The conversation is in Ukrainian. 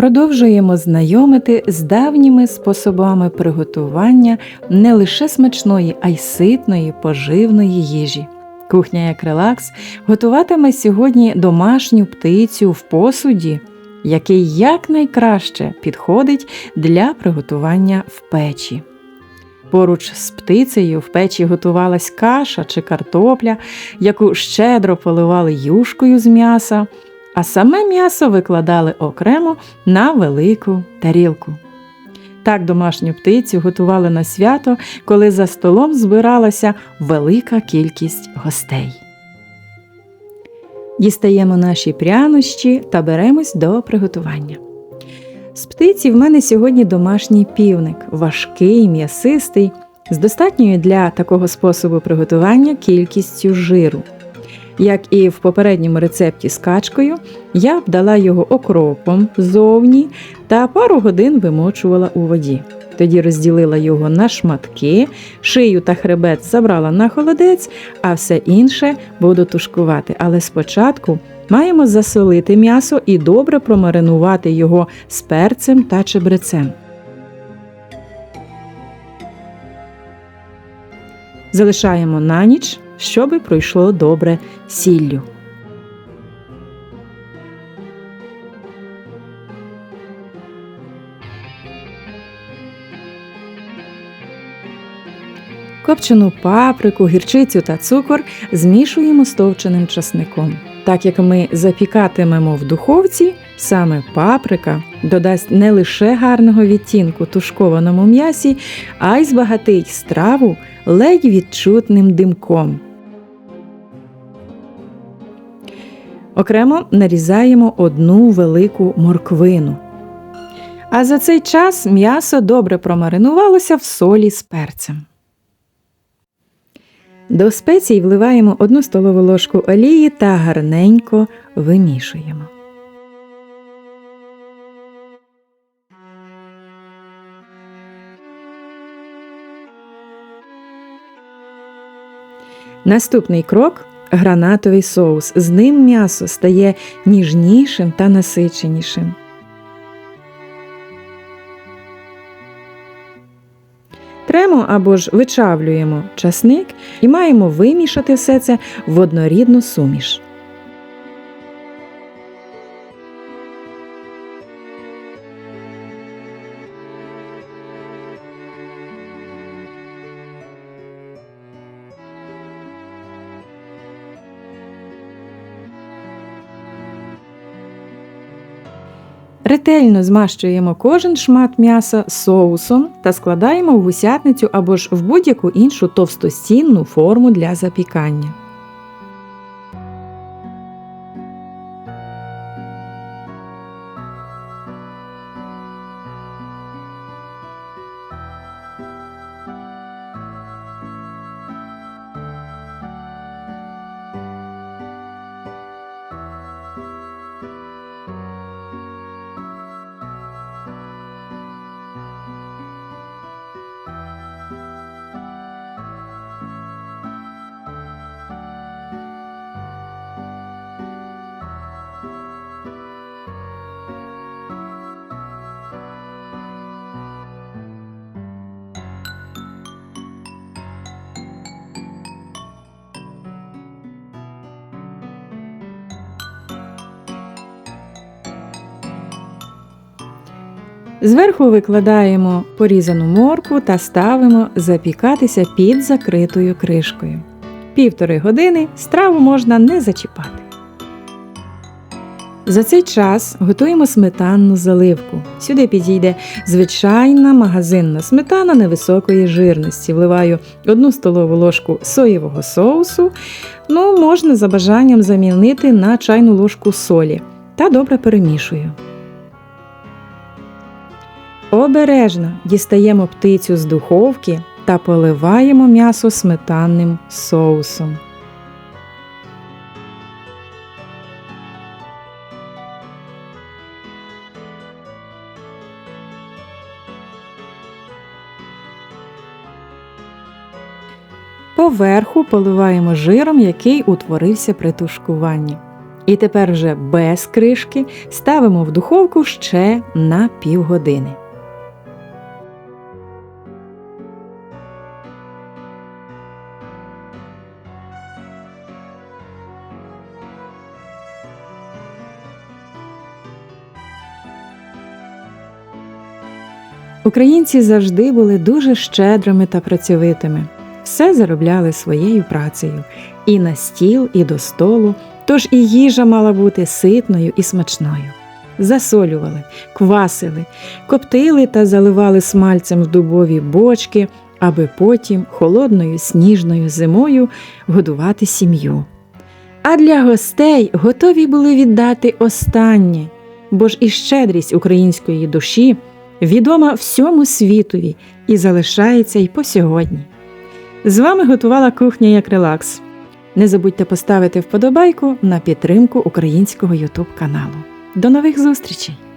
Продовжуємо знайомити з давніми способами приготування не лише смачної, а й ситної поживної їжі. Кухня як релакс готуватиме сьогодні домашню птицю в посуді, який якнайкраще підходить для приготування в печі. Поруч з птицею в печі готувалась каша чи картопля, яку щедро поливали юшкою з м'яса, а саме м'ясо викладали окремо на велику тарілку. Так домашню птицю готували на свято, коли за столом збиралася велика кількість гостей. Дістаємо наші прянощі та беремось до приготування. З птиці в мене сьогодні домашній півник, важкий, м'ясистий, з достатньою для такого способу приготування кількістю жиру. Як і в попередньому рецепті з качкою, я обдала його окропом ззовні та пару годин вимочувала у воді. Тоді розділила його на шматки, шию та хребет забрала на холодець, а все інше буду тушкувати. Але спочатку маємо засолити м'ясо і добре промаринувати його з перцем та чебрецем. Залишаємо на ніч, щоби пройшло добре сіллю. Копчену паприку, гірчицю та цукор змішуємо з товченим часником. Так як ми запікатимемо в духовці, саме паприка додасть не лише гарного відтінку тушкованому м'ясі, а й збагатить страву ледь відчутним димком. Окремо нарізаємо одну велику морквину. А за цей час м'ясо добре промаринувалося в солі з перцем. До спецій вливаємо 1 столову ложку олії та гарненько вимішуємо. Наступний крок гранатовий соус. З ним м'ясо стає ніжнішим та насиченішим. Тремо або ж вичавлюємо часник і маємо вимішати все це в однорідну суміш. Ретельно змащуємо кожен шмат м'яса соусом та складаємо в гусятницю або ж в будь-яку іншу товстостінну форму для запікання. Зверху викладаємо порізану моркву та ставимо запікатися під закритою кришкою. Півтори години страву можна не зачіпати. За цей час готуємо сметанну заливку. Сюди підійде звичайна магазинна сметана невисокої жирності. Вливаю 1 столову ложку соєвого соусу, ну можна за бажанням замінити на чайну ложку солі та добре перемішую. Обережно дістаємо птицю з духовки та поливаємо м'ясо сметанним соусом. Поверху поливаємо жиром, який утворився при тушкуванні. І тепер вже без кришки ставимо в духовку ще на півгодини. Українці завжди були дуже щедрими та працьовитими. Все заробляли своєю працею і на стіл, і до столу, тож і їжа мала бути ситною і смачною. Засолювали, квасили, коптили та заливали смальцем в дубові бочки, аби потім холодною сніжною зимою годувати сім'ю. А для гостей готові були віддати останнє, бо ж і щедрість української душі відома всьому світові і залишається й по сьогодні. З вами готувала кухня як релакс. Не забудьте поставити вподобайку на підтримку українського Ютуб каналу. До нових зустрічей!